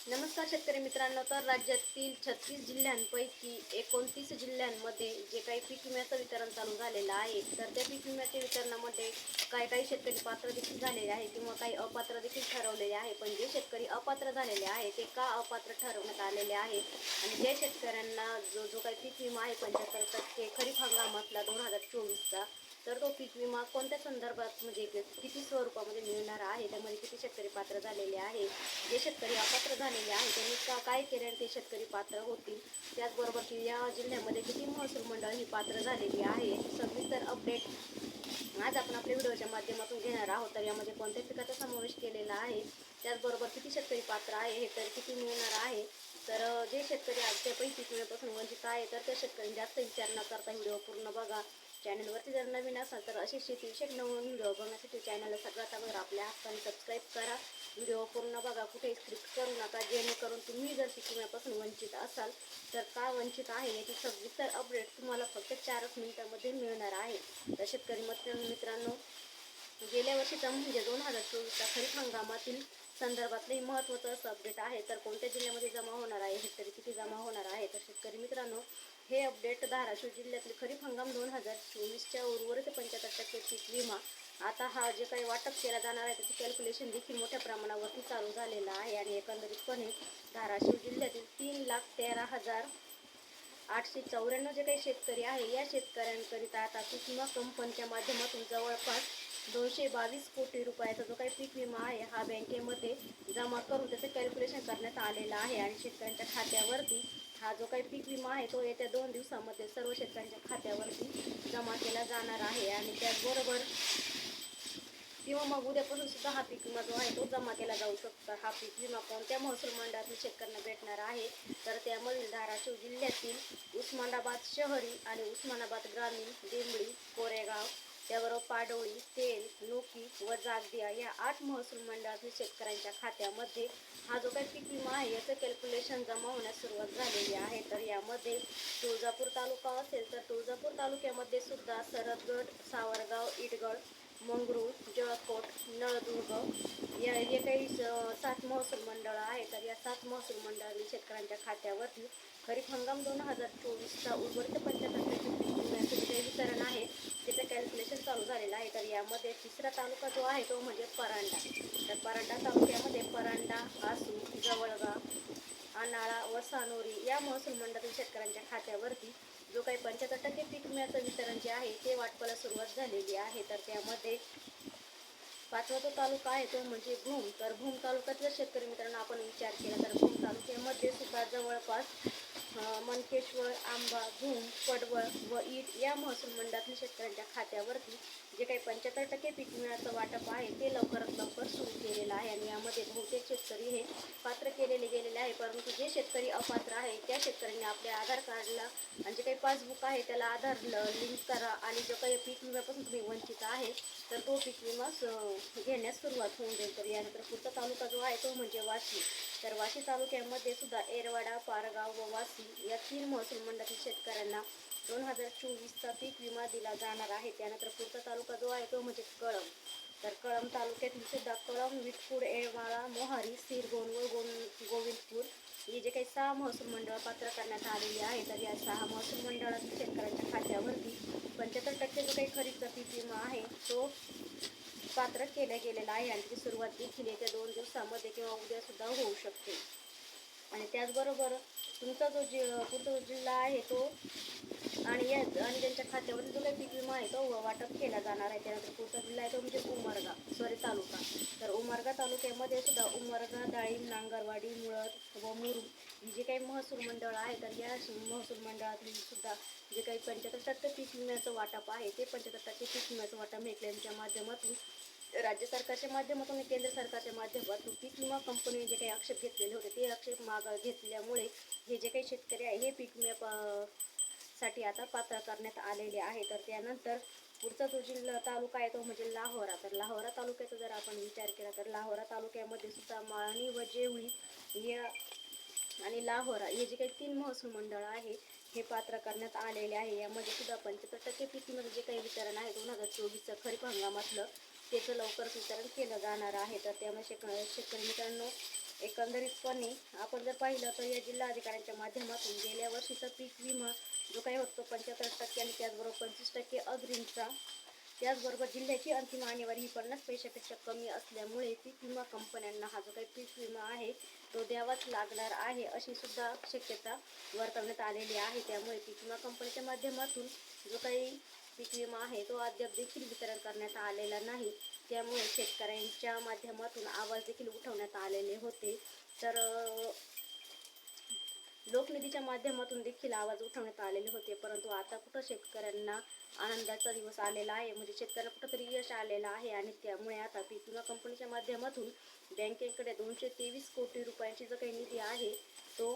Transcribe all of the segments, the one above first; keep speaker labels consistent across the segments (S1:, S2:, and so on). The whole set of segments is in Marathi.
S1: नमस्कार शेतकरी मित्रांनो तर राज्यातील छत्तीस जिल्ह्यांपैकी एकोणतीस जिल्ह्यांमध्ये जे काही पीक विम्याचं वितरण चालू झालेलं आहे तर त्या पीक विम्याच्या वितरणामध्ये काही काही शेतकरी पात्र देखील झालेले आहे किंवा काही अपात्र देखील ठरवलेले आहे. पण जे शेतकरी अपात्र झालेले आहे ते का अपात्र ठरवण्यात आलेले आहे? आणि ज्या शेतकऱ्यांना जो जो काही पीक विमा आहे पंच्याहत्तर टक्के खरीप हंगामातला दोन हजार चोवीसचा तर तो पीक विमा कोणत्या संदर्भात म्हणजे किती स्वरूपामध्ये मिळणार आहे? त्यामध्ये किती शेतकरी पात्र झालेले आहे? जे शेतकरी अपात्र झालेले आहे त्यांनी का काय केल्याने ते शेतकरी पात्र होतील? त्याचबरोबर की या जिल्ह्यामध्ये किती महसूल मंडळ ही पात्र झालेली आहे? सविस्तर अपडेट आज आपण आपल्या व्हिडिओच्या माध्यमातून घेणार आहोत. तर यामध्ये कोणत्या पिकाचा समावेश केलेला आहे? त्याचबरोबर किती शेतकरी पात्र आहे? हे तर किती मिळणार आहे? तर जे शेतकरी आजच्या पैकी पिकापासून वंचित आहे तर त्या शेतकऱ्यांनी जास्त विचार न करता व्हिडिओ पूर्ण बघा. चॅनलवरती जर नवीन असाल तर असे शेतीविषयक नवीन व्हिडिओ बघण्यासाठी चॅनलला सगळ्यात अगोदर आपल्या हक्काने सबस्क्राईब करा. व्हिडिओ पूर्ण बघा कुठेही स्क्रिप्ट करू नका. जेणेकरून तुम्ही जर शिकण्यापासून वंचित असाल तर का वंचित आहे याची सविस्तर अपडेट तुम्हाला फक्त चारच मिनिटांमध्ये मिळणार आहे. तर शेतकरी मित्रांनो गेल्या वर्षीचा म्हणजे दोन हजार चोवीसचा खरीप हंगामातील संदर्भातले महत्त्वाचं असं अपडेट आहे. तर कोणत्या जिल्ह्यामध्ये जमा होणार आहे हेक्टरी किती जमा होणार आहे? तर शेतकरी मित्रांनो हे अपडेट धाराशिव जिल्ह्यातील खरीप हंगाम दोन हजार चोवीसच्या उर्वरित पंच्याहत्तर टक्के पीक विमा. आता हा जे काही वाटप केला जाणार आहे त्याचे कॅल्क्युलेशन देखील मोठ्या प्रमाणावरती चालू झालेलं आहे आणि एकंदरीतपणे धाराशिव जिल्ह्यातील तीन लाख तेरा हजार आठशे चौऱ्याण्णव जे काही शेतकरी आहे या शेतकऱ्यांकरिता आता पीक विमा कंपनीच्या माध्यमातून जवळपास दोनशे बावीस कोटी रुपयाचा जो काही पीक विमा आहे हा बँकेमध्ये जमा करून त्याचं कॅल्क्युलेशन करण्यात आलेलं आहे आणि शेतकऱ्यांच्या खात्यावरती हा जो काही पीक विमा आहे तो येत्या दोन दिवसामध्ये सर्व शेतकऱ्यांच्या खात्यावरती जमा केला जाणार आहे आणि त्याचबरोबर किंवा मग उद्यापासून सुद्धा हा पीक विमा जो आहे तो जमा केला जाऊ शकतो. हा पीक विमा कोणत्या महसूल मंडळातील शेतकऱ्यांना भेटणार आहे? तर त्यामधील धाराशिव जिल्ह्यातील उस्मानाबाद शहरी आणि उस्मानाबाद ग्रामीण दिंबळी कोरेगाव त्याबरोबर पाडोळी तेल नोकी व जागदिया या आठ महसूल मंडळातील शेतकऱ्यांच्या खात्यामध्ये हा जो काही पीक विमा आहे याचं कॅल्क्युलेशन जमा होण्यास सुरुवात झालेली आहे. तर यामध्ये तुळजापूर तालुका असेल तर तुळजापूर तालुक्यामध्ये सुद्धा सरदगड सावरगाव इटगड मंगरूळ जळकोट नळदुर्ग या जे काही सात महसूल मंडळं आहेत. तर या सात महसूल मंडळातील शेतकऱ्यांच्या खात्यावरती खरीप हंगाम दोन हजार चोवीसचा उर्वरित पंच्याहत्तर वितरण आहे. त्याचं कॅल्क्युलेशन चालू झालेलं आहे तर यामध्ये तिसरा तालुका जो आहे तो म्हणजे परांडा. तर परांडा तालुक्यामध्ये परांडा आसू जवळगाव आनाळा व सानोरी या महसूल मंडळातील शेतकऱ्यांच्या खात्यावरती जो काही पंच्याहत्तर टक्के पीक विम्याचं वितरण जे आहे ते वाटपाला सुरुवात झालेली आहे. तर त्यामध्ये पाचवा जो तालुका आहे तो म्हणजे भूम. तर भूम तालुक्यातल्या शेतकरी मित्रांनो आपण विचार केला तर भूम तालुक्यामध्ये सुद्धा जवळपास मनकेश्वर आंबा भूम पडवळ व ईट या महसूल मंडळातील शेतकऱ्यांच्या खात्यावरती जे काही पंच्याहत्तर टक्के पीक विम्याचं वाटप आहे ते लवकरात लवकर सुरू केलेलं आहे आणि यामध्ये बहुतेक शेतकरी हे पात्र केलेले गेलेले आहे. परंतु जे शेतकरी अपात्र आहे त्या शेतकऱ्यांनी आपल्या आधार कार्डला आणि जे काही पासबुक आहे त्याला आधार लिंक करा आणि जो काही पीक विम्यापासून तुम्ही वंचित आहे तर तो पीक विमा घेण्यास सुरुवात होऊन जाईल. तर यानंतर पुढचा तालुका जो आहे तो म्हणजे वाशी. तर वाशी तालुक्यामध्ये सुद्धा एरवाडा पारगाव व वाशी या तीन महसूल मंडळातील शेतकऱ्यांना दोन हजार चोवीसचा पीक विमा दिला जाणार आहे. त्यानंतर पुढचा तालुका जो आहे तो म्हणजे कळम तर कळम तालुक्यातील सुद्धा कळम विटपूर येळमाळा मोहारी सिरगोन व गोन गोविंदपूर हे जे काही सहा महसूल मंडळ पात्र करण्यात आलेली आहे तर या सहा महसूल मंडळातील शेतकऱ्यांच्या खात्यावरती पंच्याहत्तर टक्के जो काही खरीपचा पीक विमा आहे तो पात्र केला गेलेलं आहे आणि ती सुरुवात देखील येत्या दोन दिवसामध्ये किंवा उद्या सुद्धा होऊ शकते. आणि त्याचबरोबर तुमचा जो जि पुढचा जो जिल्हा आहे तो आणि या आणि त्यांच्या खात्यावरील जो काही पीक विमा आहे तो वाटप केला जाणार आहे. त्यानंतर पुढचा जिल्हा आहे तो म्हणजे उमरगा सॉरी तालुका. तर उमरगा तालुक्यामध्ये सुद्धा उमरगा डाळिंब नांगरवाडी मुळद व मुरू ही जे काही महसूल मंडळ आहे तर या महसूल मंडळातील सुद्धा जे काही पंच्याहत्तर टक्के पीक विम्याचं वाटप आहे ते पंच्याहत्तर टक्के पीक विम्याचं वाटप मेकल्यांच्या माध्यमातून राज्य सरकारच्या माध्यमातून आणि केंद्र सरकारच्या माध्यमातून पीक विमा कंपनीने जे काही आक्षेप घेतलेले होते ते आक्षेप माग घेतल्यामुळे हे जे काही शेतकरी आहे हे पीक विमा साठी आता पात्र करण्यात आलेले आहे. तर त्यानंतर पुढचा जो जिल्हा तालुका आहे तो म्हणजे लाहोरा. तर लाहोरा तालुक्याचा जर आपण विचार केला तर लाहोरा तालुक्यामध्ये सुद्धा माळणी व जेवळी या आणि लाहोरा हे जे काही तीन महसूल मंडळ आहे हे पात्र करण्यात आलेले आहे. यामध्ये सुद्धा पंच्याहत्तर टक्के पिकीमध्ये जे काही वितरण आहे दोन हजार चोवीसचं खरीप हंगामातलं त्याचं लवकरच वितरण केलं जाणार आहे. तर त्यामुळे शेक शेतकरी मित्रांनो एकंदरीतपणे आपण जर पाहिलं तर या जिल्हा अधिकाऱ्यांच्या माध्यमातून गेल्या वर्षीचा पीक विमा जो काही होतो पंच्याहत्तर टक्के आणि त्याचबरोबर पंचवीस टक्के अग्रिमचा त्याचबरोबर जिल्ह्याची अंतिम आणेवारी ही पन्नास पैशापेक्षा कमी असल्यामुळे पीक विमा कंपन्यांना हा जो काही पीक विमा आहे तो द्यावाच लागणार आहे अशी सुद्धा शक्यता वर्तवण्यात आलेली आहे. त्यामुळे पीक विमा कंपनीच्या माध्यमातून जो काही पीक विमा आहे तो अद्याप देखील वितरण करण्यात आलेला नाही. त्यामुळे शेतकऱ्यांच्या माध्यमातून आवाज देखील उठवण्यात आलेले होते. तर लोकनिधीच्या माध्यमातून देखील आवाज उठवण्यात आलेले होते. परंतु आता कुठं शेतकऱ्यांना आनंदाचा दिवस आलेला आहे? म्हणजे शेतकऱ्यांना कुठंतरी यश आलेलं आहे आणि त्यामुळे आता पीक विमा कंपनीच्या माध्यमातून बँकेकडे दोनशे तेवीस कोटी रुपयांची जो काही निधी आहे तो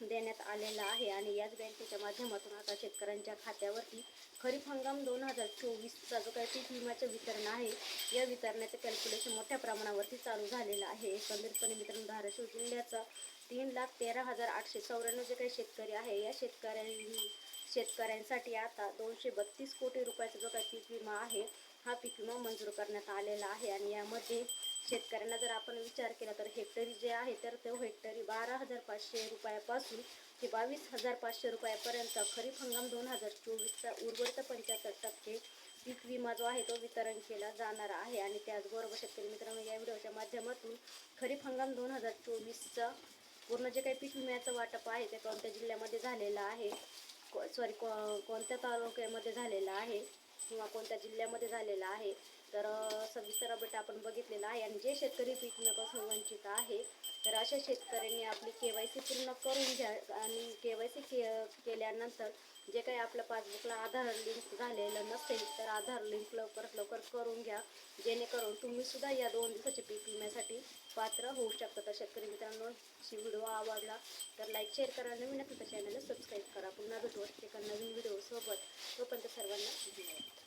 S1: देण्यात आलेला आहे आणि याच बँकेच्या माध्यमातून आता शेतकऱ्यांच्या खात्यावरती खरीप हंगाम दोन हजार चोवीसचा जो काही पीक विम्याचं वितरण आहे या वितरणाचं कॅल्क्युलेशन मोठ्या प्रमाणावरती चालू झालेलं आहे. एकंदरीतपणे मित्रांनो धाराशिव जिल्ह्याचा तीन लाख तेरा हजार आठशे चौऱ्याण्णव जे काही शेतकरी आहे या शेतकऱ्यांनी शेतकऱ्यांसाठी आता दोनशे बत्तीस कोटी रुपयाचा जो काही पीक विमा आहे हा पीक विमा मंजूर करण्यात आलेला आहे. आणि यामध्ये शेतकऱ्यांना जर आपण विचार केला तर हेक्टरी जे आहे तर तो हेक्टरी बारा हजार पाचशे रुपयापासून ते बावीस हजार पाचशे रुपयापर्यंत खरीप हंगाम दोन हजार चोवीसचा उर्वरित पंच्याहत्तर टक्के पीक विमा जो आहे तो वितरण केला जाणार आहे. आणि त्याचबरोबर शेतकरी मित्रांनो या व्हिडिओच्या माध्यमातून खरीप हंगाम दोन हजार चोवीसचा पूर्ण जे काही पीक विम्याचं वाटप आहे ते कोणत्या जिल्ह्यामध्ये झालेलं आहे? सॉरी को कोणत्या तालुक्यामध्ये झालेलं आहे? किंवा कोणत्या जिल्ह्यामध्ये झालेलं आहे? तर सविस्तर अपडेट आपण बघितलेला आहे. आणि जे शेतकरी पीक विम्यापासून वंचित आहे तर अशा शेतकऱ्यांनी आपली के वाय सी पूर्ण करून घ्या आणि के वाय सी के केल्यानंतर जे काही आपल्या पासबुकला आधार लिंक झालेलं नसेल तर आधार लिंक लवकरात लवकर करून घ्या. जेणेकरून तुम्ही सुद्धा या दोन दिवसाच्या पीक विम्यासाठी पात्र होऊ शकता. तर शेतकरी मित्रांनो ही व्हिडिओ आवडला तर लाईक शेअर करा. नवीन असेल तर चॅनलला सबस्क्राईब करा. पुन्हा भेटू एका नवीन व्हिडिओसोबत. तोपर्यंत सर्वांना धन्यवाद.